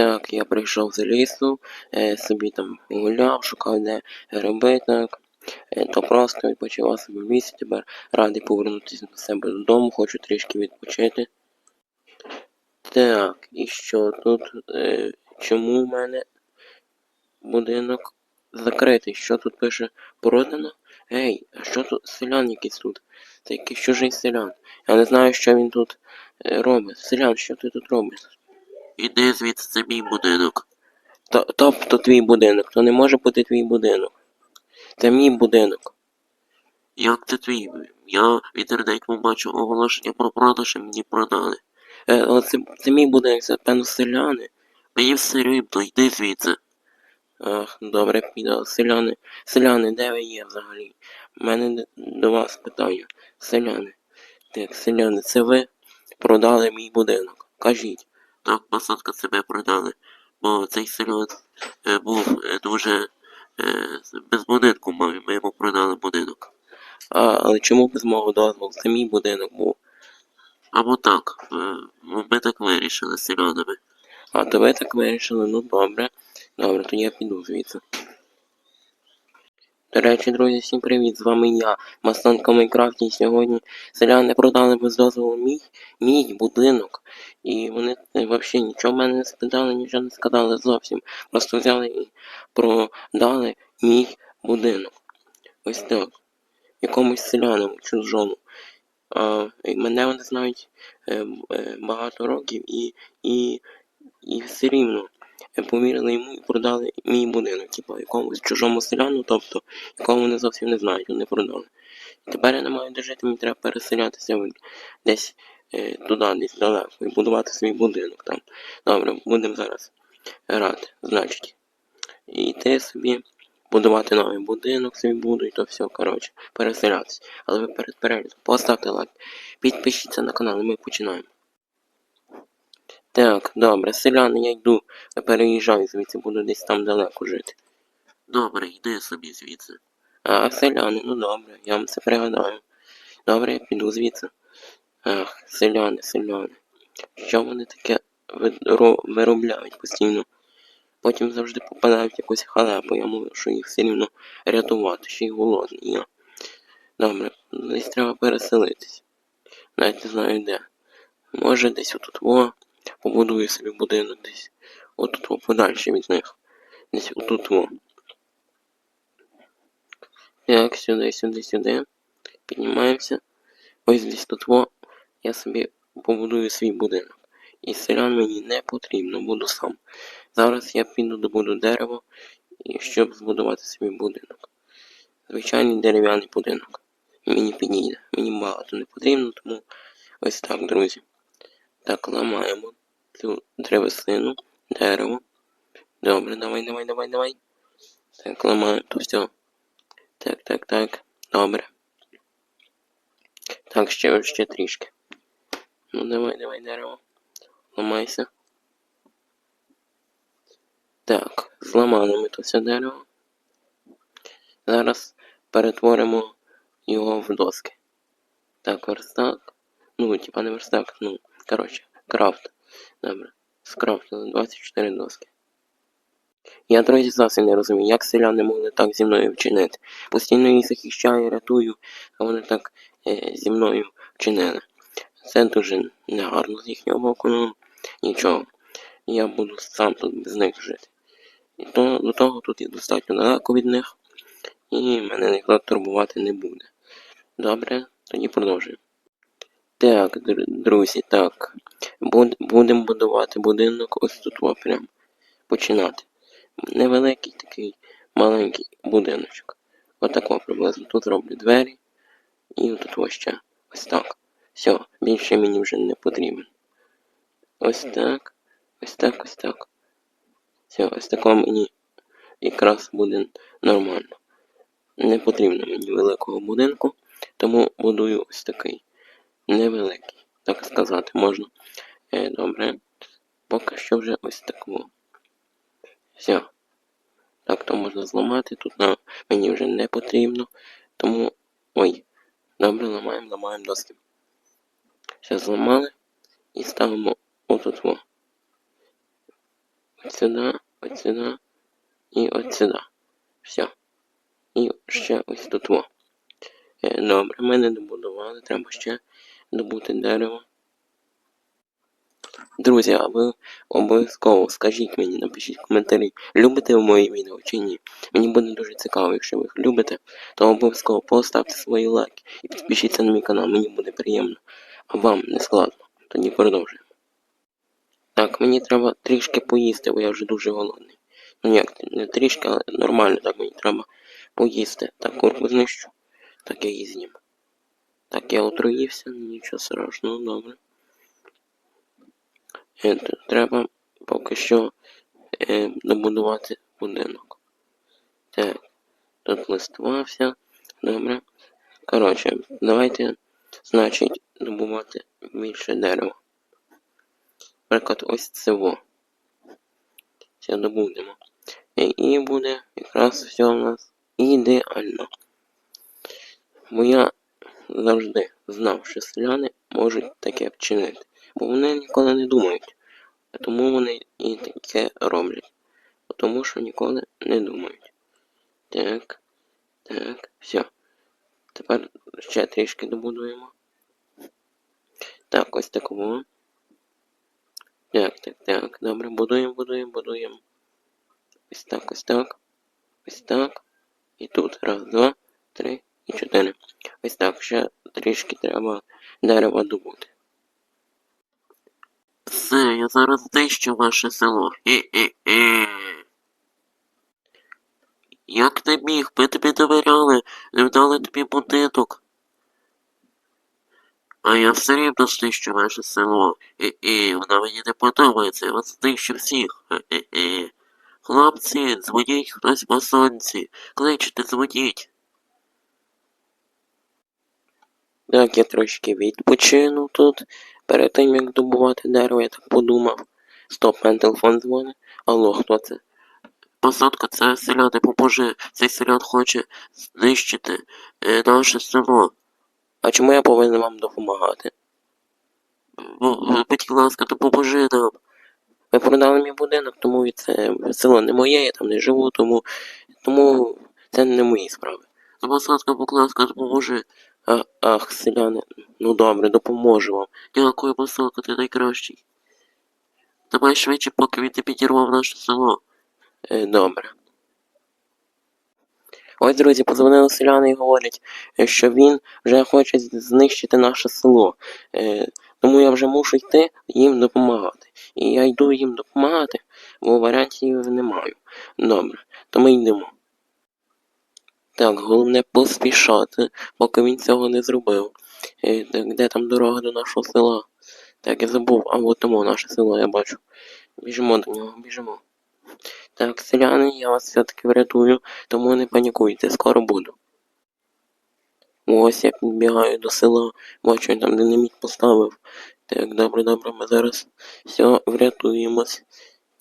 Так, я прийшов з лісу, е, собі там гуляв, шукав де гриби, так. Е, то просто відпочивав собі в лісі, тепер радий повернутися до себе додому, хочу трішки відпочити. Так, і що тут? Е, чому в мене будинок закритий? Що тут пише? Продано? Ей, а що тут селян якийсь тут? Це якийсь чужий селян. Я не знаю, що він тут е, робить. Селян, що ти тут робиш? Іди звідси, це мій будинок. То, тобто твій будинок, то не може бути твій будинок. Це мій будинок. Як це твій? Я в інтернеті побачив оголошення про продаж і мені продали. Е, але це, це мій будинок, це певно селяни. Мені все рівно, йди звідси. Ах, добре, піду. Селяни, селяни, де ви є взагалі? У мене до вас питання. Селяни. Так, селяни, це ви продали мій будинок. Кажіть. Так, посадка себе продали. Бо цей селян е, був е, дуже е, без будинку мав, і ми йому продали будинок. А, але чому без мого дозволу? Це мій будинок був. Або так, е, ми так вирішили з селянами. А то ви так вирішили, ну добре. Добре, то я піду звідси. До речі, друзі, всім привіт! З вами я, Масланка Майкрафт, і сьогодні селяни продали без дозволу мій, мій будинок. І вони взагалі нічого в мене не спитали, нічого не сказали зовсім. Просто взяли і продали мій будинок. Ось так. Якомусь селянину чужому. А, і мене вони знають е, е, багато років і, і, і все рівно повірили йому і продали мій будинок, типу якомусь чужому селяну, тобто якого вони зовсім не знають, вони продали. І тепер я не маю де жити, мені треба переселятися десь е, туди, десь далеко, і будувати свій будинок там. Добре, будемо зараз грати, значить. І йти собі, будувати новий будинок собі буду, і то все, коротше, переселятися. Але ви перед переглядом поставте лайк, підпишіться на канал, і ми починаємо. Так, добре, селяни, я йду, переїжджаю звідси, буду десь там далеко жити. Добре, йди собі звідси. А, селяни, ну добре, я вам це пригадаю. Добре, я піду звідси. Ах, селяни, селяни. Що вони таке виробляють постійно? Потім завжди попадають в якусь халепу, я мовив, що їх все рівно рятувати, ще й голодний я. Добре, десь треба переселитись. Навіть не знаю де. Може десь отут во, побудую собі будинок десь. Отут во подальше від них. Десь отут во. Так, сюди, сюди, сюди. Піднімаємося. Ось десь тут во. Я собі побудую свій будинок. І селян мені не потрібно, буду сам. Зараз я піду добуду дерево, щоб збудувати свій будинок. Звичайний дерев'яний будинок. Мені підійде. Мені багато не потрібно, тому ось так, друзі. Так, ламаємо цю древесину, дерево. Добре, давай, давай, давай, давай. Так, ламаємо то все. Так, так, так. Добре. Так, ще, ще трішки. Ну давай, давай, дерево. Ламайся. Так, зламали ми то все дерево. Зараз перетворимо його в доски. Так, верстак. Ну, типа не верстак, ну, коротше, крафт. Добре. Скрафтили 24 доски. Я, друзі, зовсім не розумію, як селяни могли так зі мною вчинити. Постійно їх захищаю, рятую, а вони так е, зі мною вчинили. Це дуже негарно з їхнього боку, ну нічого. Я буду сам тут без них жити. І то, до того тут я достатньо далеко від них, і мене ніхто турбувати не буде. Добре, тоді продовжуємо. Так, друзі, так. Буд- будемо будувати будинок ось тут прям. Починати. Невеликий такий маленький будиночок. Отако приблизно. Тут зроблю двері. І тут ось ще. Ось так. Все, більше мені вже не потрібен. Ось так. Ось так, ось так. Все, ось тако мені якраз буде нормально. Не потрібно мені великого будинку, тому будую ось такий невеликий, так сказати можна. Е, добре. Поки що вже ось такого. Все. Так, то можна зламати, тут на мені вже не потрібно. Тому. Ой. Добре, ламаємо, ламаємо доски. Все зламали і ставимо отут во. от сюди, от сюди і от сюди. Все. І ще ось тут во. Е, Добре, ми не добудували, треба ще добути дерево. Друзі, а ви обов'язково скажіть мені, напишіть в коментарі, любите ви мої відео чи ні. Мені буде дуже цікаво, якщо ви їх любите, то обов'язково поставте свої лайки і підпишіться на мій канал, мені буде приємно. А вам не складно. Тоді продовжуємо. Так, мені треба трішки поїсти, бо я вже дуже голодний. Ну як, не трішки, але нормально так мені треба поїсти. Так, курку знищу. Так я її з'їм. Так, я отруївся, нічого страшного, добре. Е, Треба поки що е, добудувати будинок. Так, тут листва вся. Добре. Коротше, давайте, значить, добувати більше дерева. Наприклад, ось це во. Все добудемо. І, і буде якраз все у нас ідеально. Бо я завжди знав, що селяни можуть таке вчинити. Бо вони ніколи не думають. Тому вони і таке роблять. Тому що ніколи не думають. Так. Так, все. Тепер ще трішки добудуємо. Так, ось такого. Так, так, так. Добре, будуємо, будуємо, будуємо. Ось так, ось так. Ось так. І тут. Раз, два, три і чотири. Ось так. Ще трішки треба дерева добути. Все, я зараз знищу ваше село. Хе-хе-хе. Як ти міг? Ми тобі довіряли, не вдали тобі будинок. А я все рівно знищу ваше село. Хе-хе, вона мені не подобається, я вас знищу всіх. Хе-хе-хе. Хлопці, дзвоніть хтось масонці. Кличте, дзвоніть. Так, я трошки відпочину тут. Перед тим як добувати дерево, я так подумав. Стоп, мене телефон дзвонить. Алло, хто це? Посадка, це селяни, поможи. Цей селян хоче знищити е, наше село. А чому я повинен вам допомагати? Бу- Будь ласка, допоможи нам. Ви продали мій будинок, тому це село не моє, я там не живу, тому, тому це не мої справи. Посадка, будь ласка, допоможи. А, ах, селяни, ну добре, допоможу вам. Дякую, посадка, ти найкращий. Давай швидше, поки він не підірвав наше село. Е, добре. Ось, друзі, позвонили селяни і говорять, е, що він вже хоче знищити наше село. Е, тому я вже мушу йти їм допомагати. І я йду їм допомагати, бо варіантів не маю. Добре, то ми йдемо. Так, головне поспішати, поки він цього не зробив. Е, так, де там дорога до нашого села? Так, я забув, а от тому наше село, я бачу. Біжимо до нього, біжимо. Так, селяни, я вас все-таки врятую, тому не панікуйте, скоро буду. Ось я підбігаю до села, бачу, там динаміт поставив. Так, добре, добре, ми зараз все врятуємось.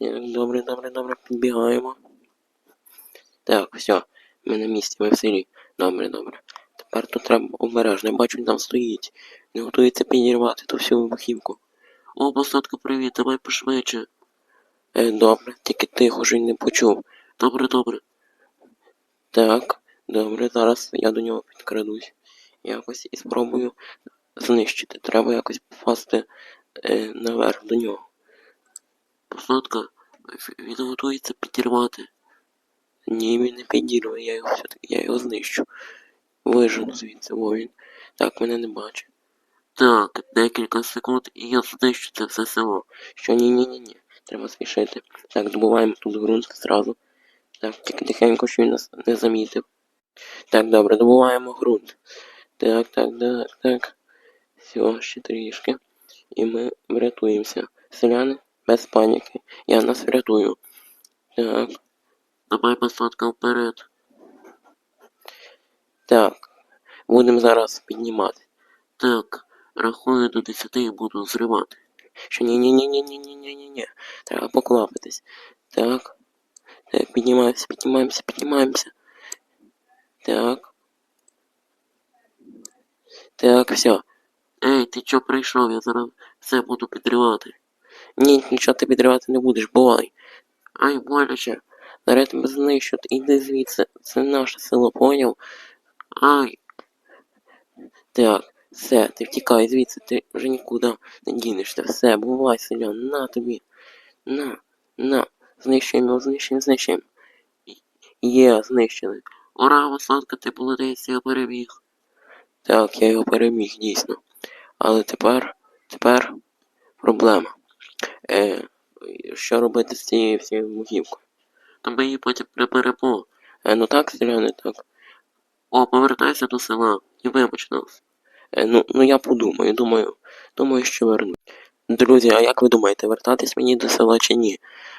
Так, добре, добре, добре, підбігаємо. Так, все, ми на місці, ми в селі. Добре, добре. Тепер тут треба обережно, бачу, він там стоїть. Не готується підірвати ту всю вибухівку. О, посадка, привіт, давай пошвидше. Е, добре, тільки тихо, що він не почув. Добре, добре. Так, добре, зараз я до нього підкрадусь. Якось і спробую знищити. Треба якось попасти е, наверх до нього. Посадка, він готується підірвати. Ні, він не підірве, я його все-таки, я його знищу. Вижену звідси, во він. Так, мене не бачить. Так, декілька секунд і я знищу це все село. Що ні, ні, ні, ні. Треба спішити. Так, добуваємо тут ґрунт зразу. Так, тільки тихенько, що він нас не замітив. Так, добре, добуваємо ґрунт. Так, так, так, так. Все, ще трішки. І ми врятуємося. Селяни, без паніки. Я нас врятую. Так, Давай посадка вперед. Так, будемо зараз піднімати. Так, рахую до 10 і буду зривати. Що ні-ні-ні-ні-ні-ні-ні-ні. Треба поклапатись. Так. Так, піднімаємося, піднімаємося, піднімаємося. Так. Так, все. Ей, ти чо прийшов? Я зараз все буду підривати. Ні, нічого ти підривати не будеш, бувай. Ай, боляче. Зараз я тебе знищу, іди звідси, це наше село, поняв? Ай, Так, все, ти втікай звідси, ти вже нікуди не дінешся. Все, бувай, селян, на тобі. На, на, знищуємо знищуємо, знищуємо. Є, знищили. ура, Васотка, ти молодець, я переміг. Так, я його переміг, дійсно. Але тепер, тепер проблема. Е, що робити з цією всією мухівкою? То ми її потім приберемо. Е, ну так, селяни, так. О, повертайся до села і вибач нас. Е, ну, ну я подумаю, думаю, думаю, що верну. Друзі, а як ви думаєте, вертатись мені до села чи ні?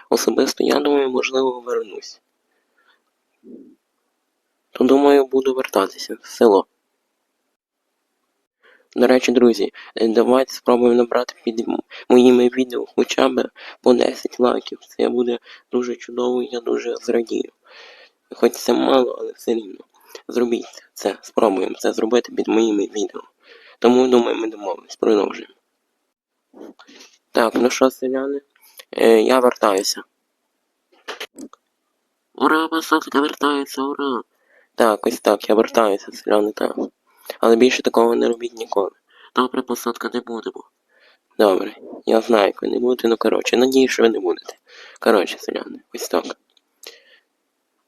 Особисто я думаю, можливо, вернусь. То думаю, буду вертатися в село. До речі, друзі, е, давайте спробуємо набрати під моїми відео хоча б по 10 лайків. Це буде дуже чудово, я дуже зрадію. Хоч це мало, але все рівно. Зробіть це, спробуємо це зробити під моїми відео. Тому думаю, ми домовились. Продовжуємо. Так, ну що, селяни, е, я вертаюся. Ура, Васотка вертається, ура. Так, ось так, я вертаюся, селяни, так. Але більше такого не робіть ніколи. Добре, Васотка, не будемо. Добре, я знаю, як ви не будете, ну коротше, надію, що ви не будете. Коротше, селяни, ось так.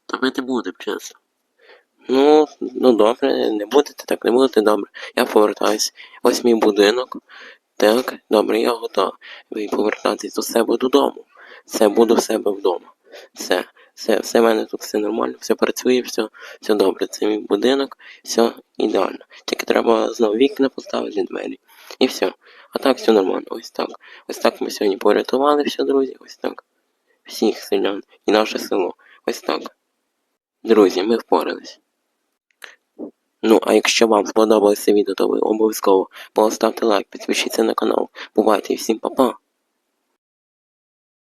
Та ми не будемо, чесно. Ну, ну добре, не будете, так не будете, добре. Я повертаюсь. Ось мій будинок. Так, добре, я готовий повертатись до себе додому. Все, буду в себе вдома. Все, все, все в мене тут все нормально, все працює, все, все добре. Це мій будинок, все ідеально. Треба знову вікна поставити двері. І все. А так все нормально. Ось так. Ось так ми сьогодні порятували все, друзі. Ось так. Всіх селян і наше село. Ось так. Друзі, ми впорались. Ну, а якщо вам сподобалося відео, то ви обов'язково поставте лайк, підпишіться на канал. Бувайте і всім па-па!